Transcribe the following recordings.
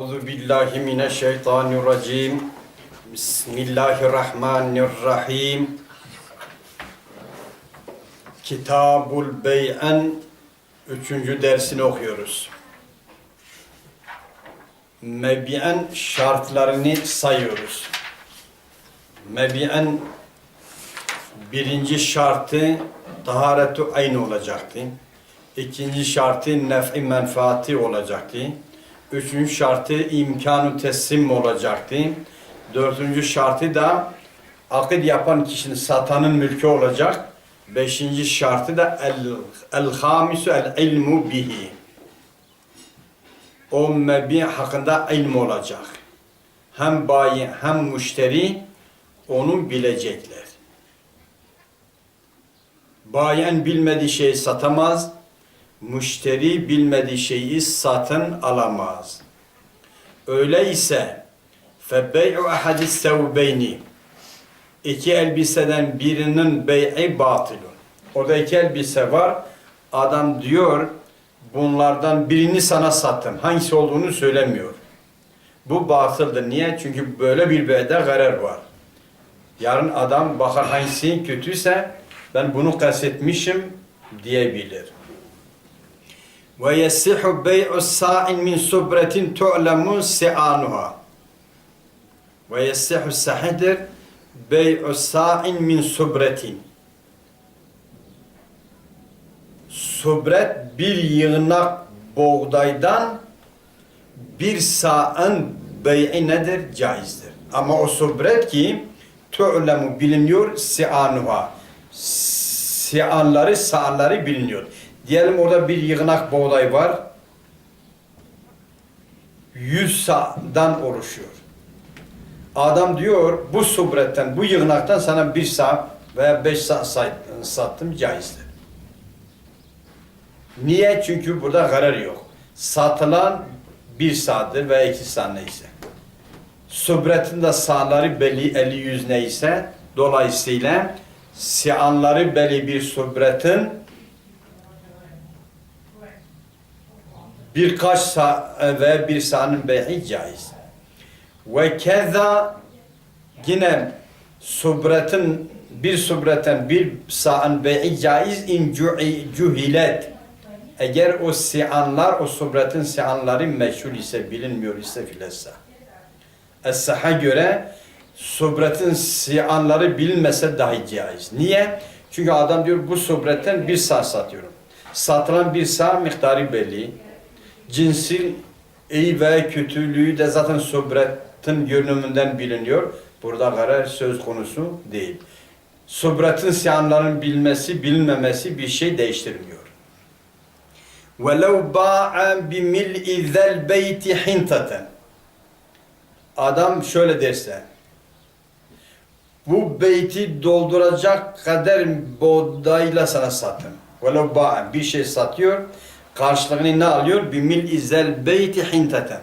Euzu billahi mineşşeytanirracim. Bismillahirrahmanirrahim. Kitabul Bey'en 3. dersini okuyoruz. Mebi'en şartlarını sayıyoruz. Mebi'en birinci şartı taharetu aynı olacaktı. İkinci şartı nef'i menfaati olacaktı. Üçüncü şartı imkanu teslim olacaktı. Dördüncü şartı da akit yapan kişinin satanın mülkü olacak. Beşinci şartı da el, el hamisu el ilmu bihi. O mebi hakkında ilm olacak. Hem bayi hem müşteri onu bilecekler. Bayen bilmediği şeyi satamaz, müşteri bilmediği şeyi satın alamaz. Öyleyse febey'u ahadis sevbeyni iki elbiseden birinin bey'i batılun. Orada iki elbise var. Adam diyor bunlardan birini sana sattım. Hangisi olduğunu söylemiyor. Bu batıldır. Niye? Çünkü böyle bir beyde garer var. Yarın adam bakar hangisi kötüyse ben bunu kastetmişim diyebilir. Ve yesihu bey'u sa'in min subretin tu'lemu si'anuha. Ve yesihu sahidir bey'u sa'in min subretin. Subret bir yığınak buğdaydan bir sa'ın bey'i nedir? Caizdir. Ama o subret ki tu'lemu biliniyor si'anuha. Si'anları, sa'anları biliniyor. Diyelim orada bir yığınak buğday var. 100 sa'dan oluşuyor. Adam diyor bu subretten, bu yığınaktan sana bir sağ veya beş sağ sattım caizdir. Niye? Çünkü burada karar yok. Satılan bir sağdır veya iki sağ neyse. Subretin de sağları belli 50 yüz neyse dolayısıyla sianları belli bir subretin birkaç sağ ve bir sağın beyi caiz. Ve keza yine subretin bir subretin bir sağın beyi caiz in cuhilet. Eğer o sianlar, o subretin sianları meşhur ise, bilinmiyor ise filessa. Es-Sah'a göre subretin sianları bilinmese dahi caiz. Niye? Çünkü adam diyor bu subretten bir sağ satıyorum. Satılan bir sağ miktarı belli Cinsi iyi ve kötülüğü de zaten subretin görünümünden biliniyor. Burada karar söz konusu değil. Subretin siyanların bilmesi, bilinmemesi bir şey değiştirmiyor. وَلَوْ بَاعَ بِمِلْءِ ذَا الْبَيْتِ حِنْتَةً Adam şöyle derse, bu beyti dolduracak kadar buğdayla sana sattım. وَلَوْ بَاعَ Bir şey satıyor, karşılığını ne alıyor? Bimil izel beyti hinteten.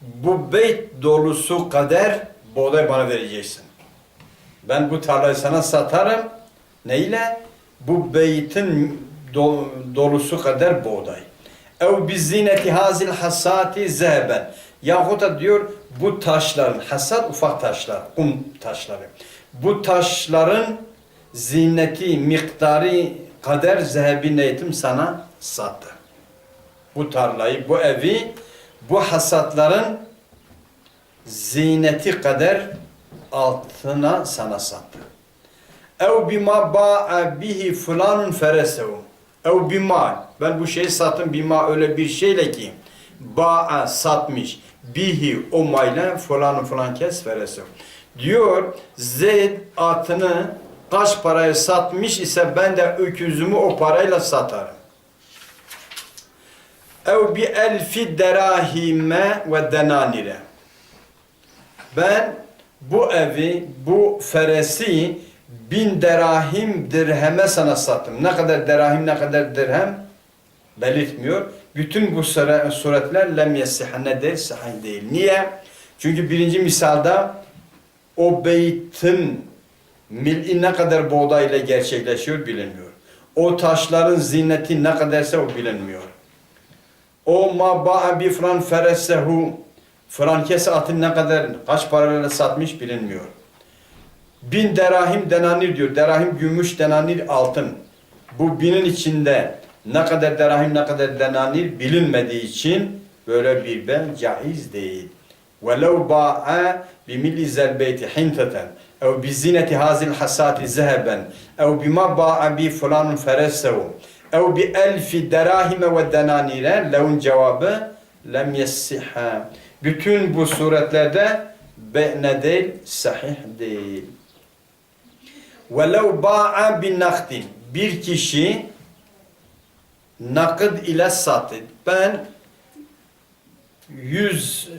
Bu beyt dolusu kadar buğday bana vereceksin. Ben bu tarlayı sana satarım. Neyle? Bu beytin do dolusu kadar buğday. Ev biz zineti hazil hasati zehben. Yahut da diyor bu taşların, hasat ufak taşlar, kum taşları. Bu taşların zinneti miktarı kadar zehebin eğitim sana sattı. Bu tarlayı, bu evi, bu hasatların zineti kadar altına sana sattı. Ev bima ba'a bihi fulanun feresehu. Ev bima. Ben bu şeyi sattım bima öyle bir şeyle ki ba'a satmış. Bihi o mayla fulanun falan kes feresehu. Diyor Zeyd atını kaç paraya satmış ise ben de öküzümü o parayla satarım. Ev bi elfi derahime ve denanire. Ben bu evi, bu feresi bin derahim dirheme sana sattım. Ne kadar derahim, ne kadar dirhem belirtmiyor. Bütün bu suretler lem yesiha ne değil, sahih değil. Niye? Çünkü birinci misalda o beytin mil'i ne kadar buğdayla gerçekleşiyor bilinmiyor. O taşların ziyneti ne kadarsa o bilinmiyor. O ma ba'a bifran feresehu Franke saatin ne kadar, kaç parayla satmış bilinmiyor. Bin derahim denanir diyor. Derahim gümüş, denanir altın. Bu binin içinde ne kadar derahim, ne kadar denanir bilinmediği için böyle bir ben caiz değil. وَلَوْ بَاعَ بِمِلِّ زَلْبَيْتِ حِنْتَةً اَوْ بِزِينَةِ هَذِي الْحَسَاتِ ذَهَبًا اَوْ بِمَا بَاعَ بِي فُلَانٌ فَرَسَّهُ اَوْ بِأَلْفِ دَرَاهِمَ وَدَنَانِيرَ لَوْنْ cevabı lem yessiha. Bütün bu suretlerde be ne değil? Sahih değil. وَلَوْ بَاعَ بِنَقْدٍ Bir kişi nakıd ile sattı. Ben yüz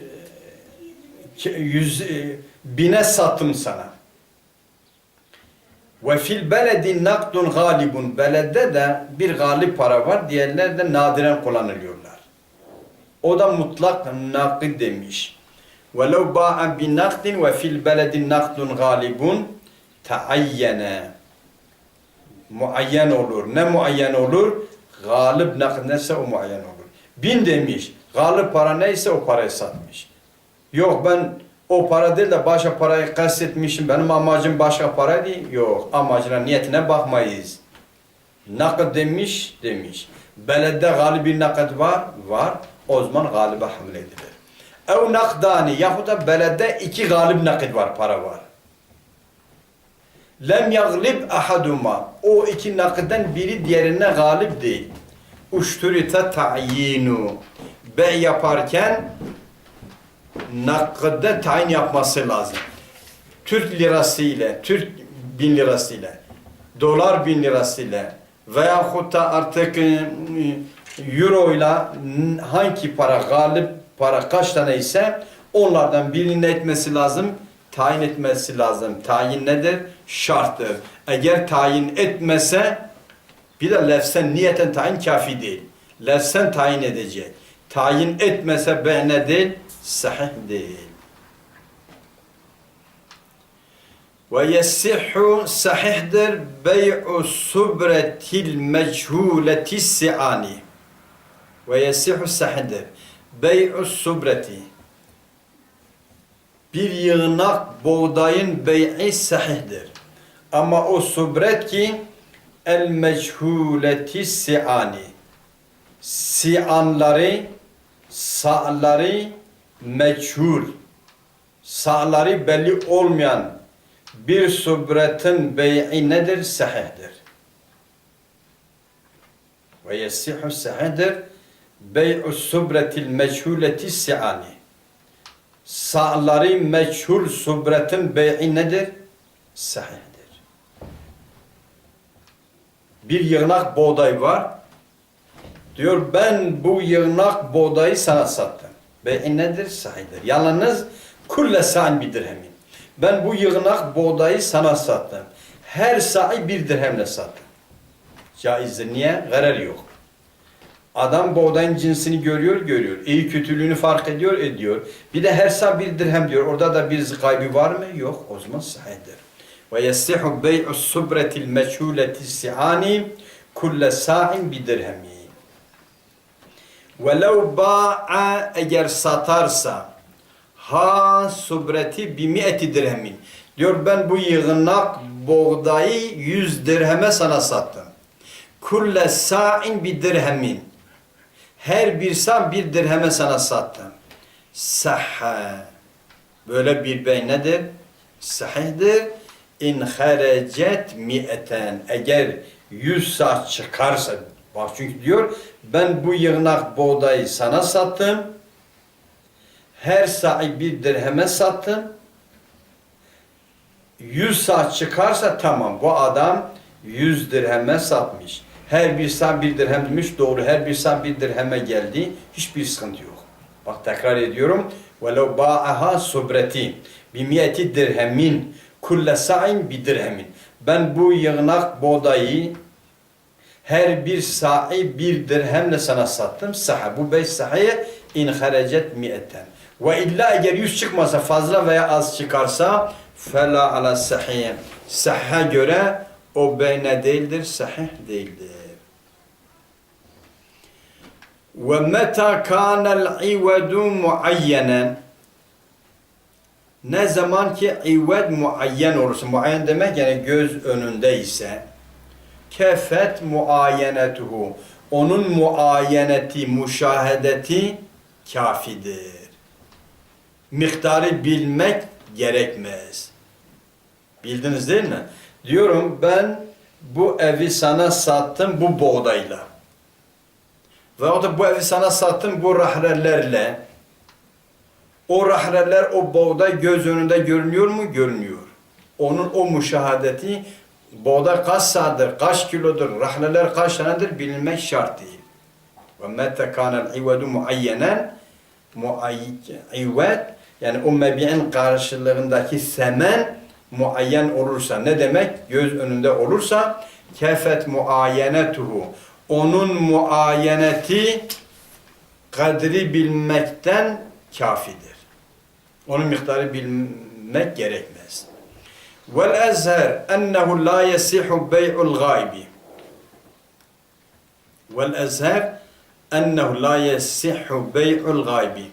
e, yüz e, bine sattım sana. Ve fil beledi nakdun galibun. Belede de bir galip para var. Diğerler de nadiren kullanılıyorlar. O da mutlak nakd demiş. وَلَوْ بَاعَ بِنَقْدٍ وَفِي الْبَلَدِ نَقْدٌ غَالِبٌ تَعَيَّنَ Muayyen olur. Ne muayyen olur? Galip nakd neyse o muayyen olur. Bin demiş. Galip para neyse o parayı satmış. Yok ben o para değil de başka parayı kastetmişim. Benim amacım başka para değil. Yok. Amacına, niyetine bakmayız. Nakd demiş, demiş. Belede galibi nakd var, var. O zaman galibe hamle edilir. Ev nakdani yahut da belede iki galip nakit var, para var. Lem yaglib ahaduma. O iki nakitten biri diğerine galip değil. Uşturita ta'yinu. Bey yaparken nakde tayin yapması lazım. Türk lirası ile, Türk bin lirası ile, dolar bin lirası ile veyahut da artık e, euro ile hangi para, galip para kaç tane ise onlardan birini etmesi lazım, tayin etmesi lazım. Tayin nedir? Şarttır. Eğer tayin etmese bir de lefsen niyeten tayin kafi değil. Lefsen tayin edecek. Tayin etmese be ne değil? Sahih değil. Ve yessihhu sahihdir bey'u subretil meçhuleti si'ani. Ve yessihhu sahihdir bey'u subreti. Bir yığınak buğdayın bey'i sahihdir. Ama o subret ki el meçhuleti si'ani. Si'anları, sa'ları meçhul. Sa'ları belli olmayan bir subretin bey'i nedir? Sahihdir. Ve yessihu sahihdir bey'u subretil meçhuleti si'ani. Sa'ları meçhul subretin bey'i nedir? Sahihdir. Bir yığınak buğday var. Diyor ben bu yığınak buğdayı sana sattım. Bey'i nedir? Sahihdir. Yalnız kulle sa'in bir dirhemin. Ben bu yığınak buğdayı sana sattım. Her sa'i bir dirhemle sattım. Caizdir. Niye? Garer yok. Adam buğdayın cinsini görüyor, görüyor. İyi kötülüğünü fark ediyor, ediyor. Bir de her sa bir dirhem diyor. Orada da bir kaybı var mı? Yok. O zaman sahihdir. Ve yessihu bey'u subretil meçhuleti si'ani kulle sa'in bir dirhemi. Velev ba'a eğer satarsa ha subreti bi mi'eti dirhemin. Diyor ben bu yığınak buğdayı yüz dirheme sana sattım. Kulle sa'in bir dirhemin. Her bir sa bir dirheme sana sattım. Sahha. Böyle bir bey nedir? Sahihdir. İn harecet mi'eten. Eğer yüz sa çıkarsa Bak çünkü diyor ben bu yığınak buğdayı sana sattım. Her sa'i bir dirheme sattım. Yüz saat çıkarsa tamam bu adam yüz dirheme satmış. Her bir saat bir dirhem demiş doğru her bir saat bir dirheme geldi. Hiçbir sıkıntı yok. Bak tekrar ediyorum. وَلَوْ بَاعَهَا subreti bimiyeti dirhemin kulle sa'in bir dirhemin. Ben bu yığınak buğdayı her bir sa'i bir dirhemle sana sattım. Saha. Bu beş sahiye in harecet mi'eten. Ve illa eğer yüz çıkmasa fazla veya az çıkarsa fela ala sahiye. Sahha göre o beyne değildir, sahih değildir. Ve meta kanel ivedu muayyenen Ne zaman ki ivvet muayyen olursa, muayyen demek yani göz önünde ise kefet muayenetuhu onun muayeneti, müşahedeti kafidir. Miktarı bilmek gerekmez. Bildiniz değil mi? Diyorum ben bu evi sana sattım bu buğdayla. Veyahut da bu evi sana sattım bu rahrelerle. O rahreler, o buğday göz önünde görünüyor mu? Görünüyor. Onun o müşahadeti buğday kaç saattir, kaç kilodur, rahleler kaç tanedir bilinmek şart değil. Ve mette kanel ivedu muayyenen muayyivet yani o mebi'in karşılığındaki semen muayyen olursa ne demek? Göz önünde olursa kefet muayenetuhu onun muayeneti kadri bilmekten kafidir. Onun miktarı bilmek gerekmez. Vel ezher ennehu la yesihu bey'ul gaybi. Vel ezher ennehu la yesihu bey'ul gaybi.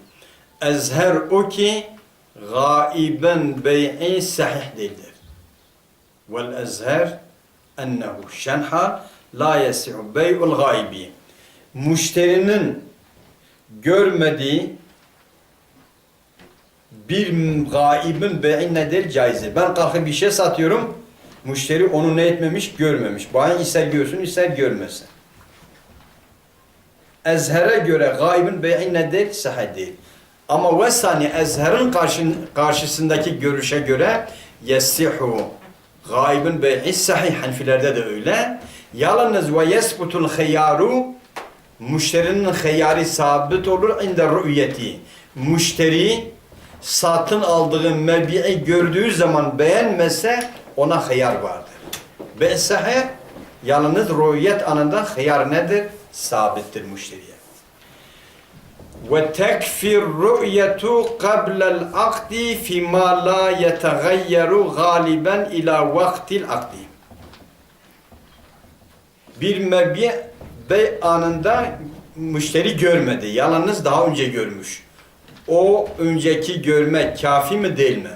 Ezher o ki gaiben bey'i sahih değildir. Vel ezher ennehu şenha la yesihu bey'ul gaybi. Müşterinin görmediği bir gaibin beyi nedir? Caizdir. Ben kalkıp bir şey satıyorum. Müşteri onu ne etmemiş? Görmemiş. Bayan ister görsün ister görmesin. Ezher'e göre gaibin beyi nedir? Sahih değil. Ama vesani ezher'in karşın, karşısındaki görüşe göre yesihu gaibin beyi sahih hanfilerde de öyle. Yalnız ve yesbutul khiyaru müşterinin hıyarı sabit olur inde rü'yeti. Müşteri satın aldığı mebi'i gördüğü zaman beğenmezse ona hıyar vardır. Be'sehe yalnız rü'yet anında hıyar nedir? Sabittir müşteriye. Ve tekfir rü'yetu qabla'l akdi fima la yetegayyeru galiben ila vaktil akdi. Bir mebi bey anında müşteri görmedi. Yalnız daha önce görmüş. O önceki görmek kafi mi değil mi?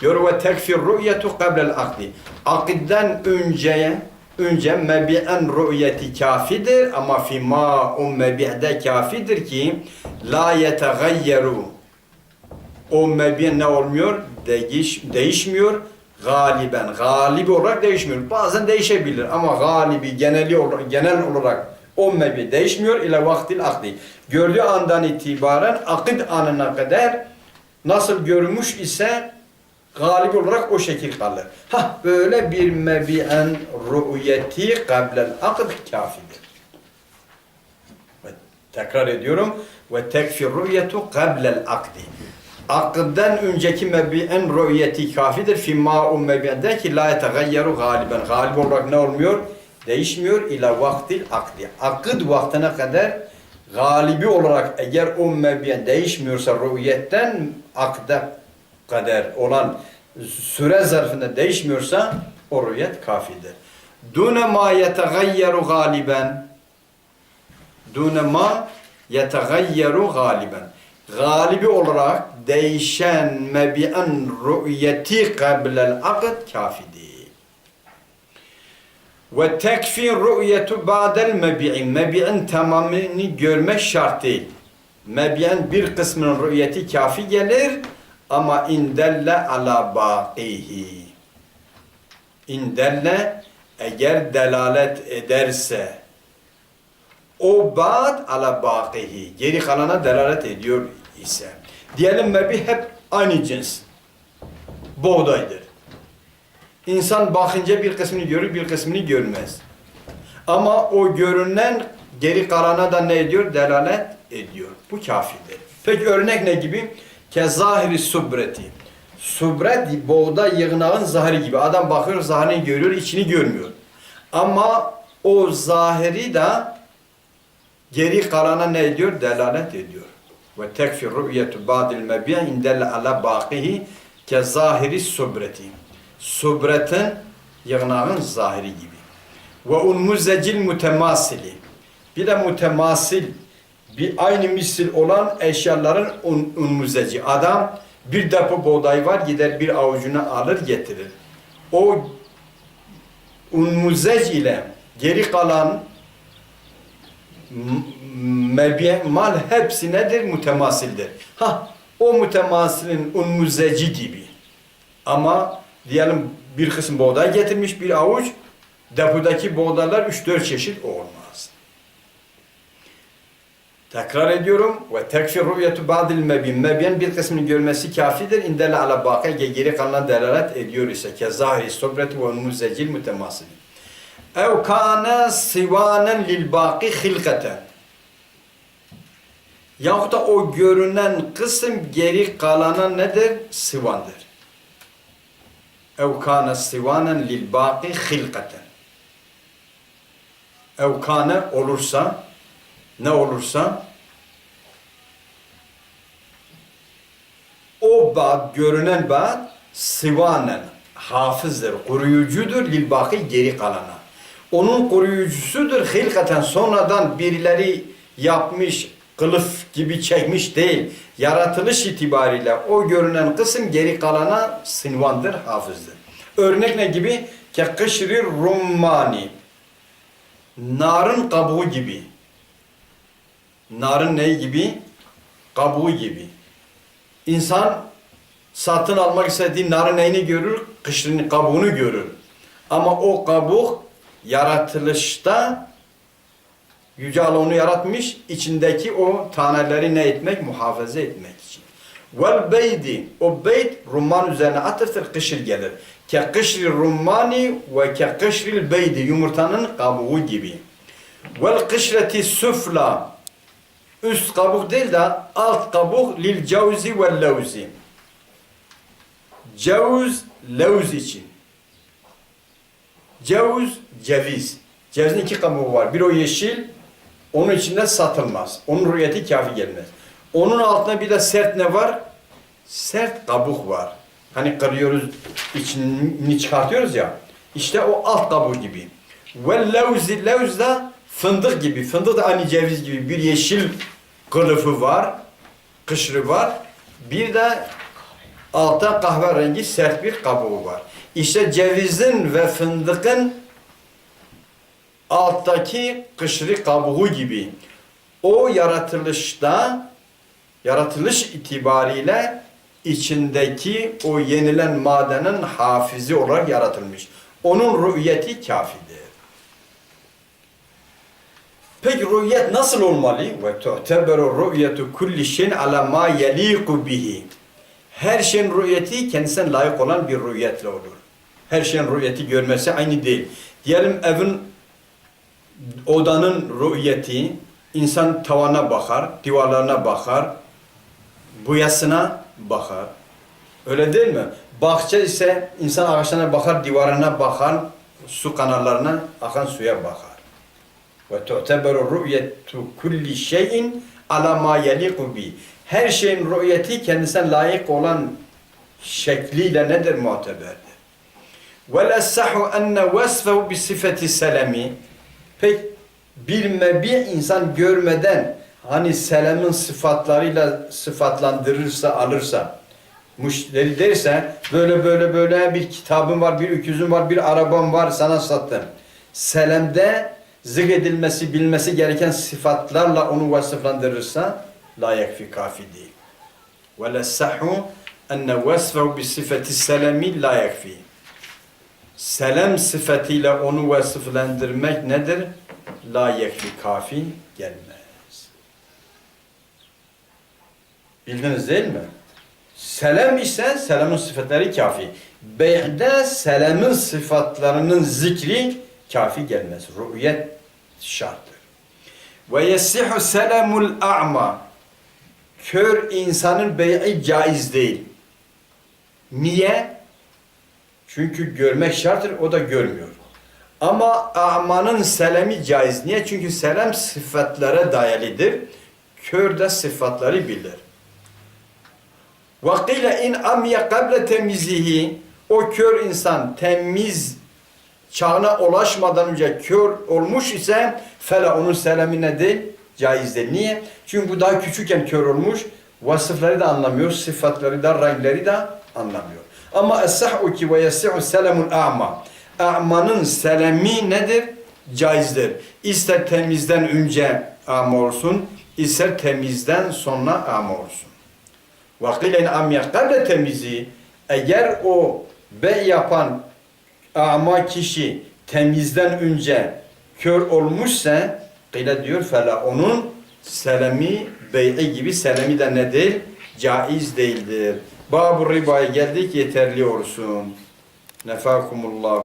Diyor ve tekfir rü'yetu qabla'l akdi. Akidden önce önce mebi'en rü'yeti kafidir ama fima o mebi'de kafidir ki la yetegayyeru o mebi ne olmuyor? Değiş, değişmiyor. Galiben, galip olarak değişmiyor. Bazen değişebilir ama galibi geneli olarak, genel olarak o mebi değişmiyor ile vaktil akdi. Gördüğü andan itibaren akid anına kadar nasıl görmüş ise galip olarak o şekil kalır. Ha böyle bir mebi'en rü'yeti kablel akd kafidir. Ve tekrar ediyorum. Ve tekfir rü'yetu kablel akdi. Akden önceki mebi'en rü'yeti kafidir. Fimma o mebi'de ki la yetegayyeru galiben. Galip olarak ne olmuyor? Değişmiyor ila vaktil akdi. Akid vaktine kadar galibi olarak eğer o mebi'en değişmiyorsa rü'yetten akda kadar olan süre zarfında değişmiyorsa o rüyet kafidir. Dune ma yetegayyeru galiben dune ma yetegayyeru galiben galibi olarak değişen mebi'en rü'yeti kablel akd kafidir. Ve tekfi rü'yetu ba'del mebi'i. Mebi'in tamamını görmek şart değil. Mebi'in bir kısmının rü'yeti kafi gelir ama indelle ala baqihi. İndelle eğer delalet ederse o ba'd ala baqihi. Geri kalana delalet ediyor ise. Diyelim mebi hep aynı cins. Buğdaydır. İnsan bakınca bir kısmını görür, bir kısmını görmez. Ama o görünen geri kalana da ne ediyor? Delalet ediyor. Bu kafidir. Peki örnek ne gibi? Kezahiri subreti. Subret buğday yığınağın zahiri gibi. Adam bakıyor zahirini görüyor, içini görmüyor. Ama o zahiri de geri kalana ne ediyor? Delalet ediyor. Ve tekfir rü'yetu ba'dil mebi'a indelle ala baqihi kezahiri subreti. Subretin yığınağın zahiri gibi. Ve unmuzecil mutemasili. Bir de mutemasil bir aynı misil olan eşyaların un, unmuzeci. Adam Bir depo buğday var gider bir avucuna alır getirir. O unmuzeç ile geri kalan mal hepsi nedir? Mütemasildir. Ha, o mütemasilin unmuzeci gibi. Ama diyelim bir kısım buğday getirmiş bir avuç, depodaki buğdaylar 3-4 çeşit olmaz. Tekrar ediyorum. Ve tekfir rü'yetu ba'dil mebin. Mebin bir kısmını görmesi kafidir. İndele ala baki geri kalan delalet ediyor ise ke zahiri sobreti ve muzzecil mütemasil. Ev kana sivanen lil baki hilkaten. Yahut da o görünen kısım geri kalana nedir? Sivandır. Ev kana sivanen lil baki hilkaten. Ev kana olursa ne olursa o bab görünen bab sivanen hafızdır, koruyucudur lil baki geri kalana. Onun koruyucusudur hilkaten sonradan birileri yapmış kılıf gibi çekmiş değil. Yaratılış itibariyle o görünen kısım geri kalana sinvandır, hafızdır. Örnek ne gibi? Ke kışri rummani. Narın kabuğu gibi. Narın ne gibi? Kabuğu gibi. İnsan satın almak istediği narın neyini görür? Kışrının kabuğunu görür. Ama o kabuk yaratılışta Yüce Allah onu yaratmış, içindeki o taneleri ne etmek? Muhafaza etmek için. Vel beydi, o beyt rumman üzerine atıftır, kışır gelir. Ke kışri rummani ve ke kışril beydi, yumurtanın kabuğu gibi. Vel kışreti süfla, üst kabuk değil de alt kabuk lil cevzi ve levzi. Cevz, levz için. Cevz, ceviz. Cevizin iki kabuğu var. Bir o yeşil, onun içinde satılmaz. Onun rüyeti kafi gelmez. Onun altında bir de sert ne var? Sert kabuk var. Hani kırıyoruz, içini çıkartıyoruz ya. İşte o alt kabuğu gibi. Ve levzi, levz da fındık gibi. Fındık da aynı ceviz gibi bir yeşil kılıfı var, kışrı var. Bir de altta kahverengi sert bir kabuğu var. İşte cevizin ve fındıkın alttaki kışrı kabuğu gibi. O yaratılışta, yaratılış itibariyle içindeki o yenilen madenin hafizi olarak yaratılmış. Onun rüyeti kafidir. Peki rüyet nasıl olmalı? Ve tu'teberu rüyetu kulli şeyin ala ma yeliku bihi. Her şeyin rüyeti kendisine layık olan bir rüyetle olur. Her şeyin rüyeti görmesi aynı değil. Diyelim evin odanın rüyeti insan tavana bakar, divarlarına bakar, boyasına bakar. Öyle değil mi? Bahçe ise insan ağaçlarına bakar, divarına bakar, su kanallarına akan suya bakar. Ve tu'teberu rü'yetu kulli şeyin ala ma yeliku bi. Her şeyin rü'yeti kendisine layık olan şekliyle nedir muteberdir. Ve lessahu enne vesfehu bi sifeti selemi. Pek bir mebi insan görmeden hani selemin sıfatlarıyla sıfatlandırırsa alırsa müşteri derse böyle böyle böyle bir kitabım var, bir öküzüm var, bir arabam var sana sattım. Selemde zık edilmesi, bilmesi gereken sıfatlarla onu vasıflandırırsa la yekfi kafi değil. Ve lessahu enne vesfehu bi sifeti selemi la yekfi. Selem sıfatıyla onu vasıflandırmak nedir? La yekfi kafi gelmez. Bildiniz değil mi? Selam ise selamın sıfatları kafi. Bey'de selamın sıfatlarının zikri kafi gelmez. Rü'yet şarttır. Ve yesihu selamul a'ma. Kör insanın bey'i caiz değil. Niye? Çünkü görmek şarttır, o da görmüyor. Ama a'manın selemi caiz. Niye? Çünkü selam sıfatlara dayalıdır. Kör de sıfatları bilir. Vakile in amye kable temizihi o kör insan temiz çağına ulaşmadan önce kör olmuş ise fela onun selemi ne değil? Caiz değil. Niye? Çünkü bu daha küçükken kör olmuş. vasıfları da anlamıyor, sıfatları da, renkleri de anlamıyor. Ama es-sah'u ki ve yesi'u selamul a'ma. A'manın selemi nedir? Caizdir. İster temizden önce ama olsun, ister temizden sonra ama olsun. Vakilen amya kable temizi eğer o bey yapan ama kişi temizden önce kör olmuşsa kıyla diyor fela onun selemi bey'i gibi selemi de nedir? Caiz değildir. Babu ribaya geldik yeterli olsun. Nefakumullah.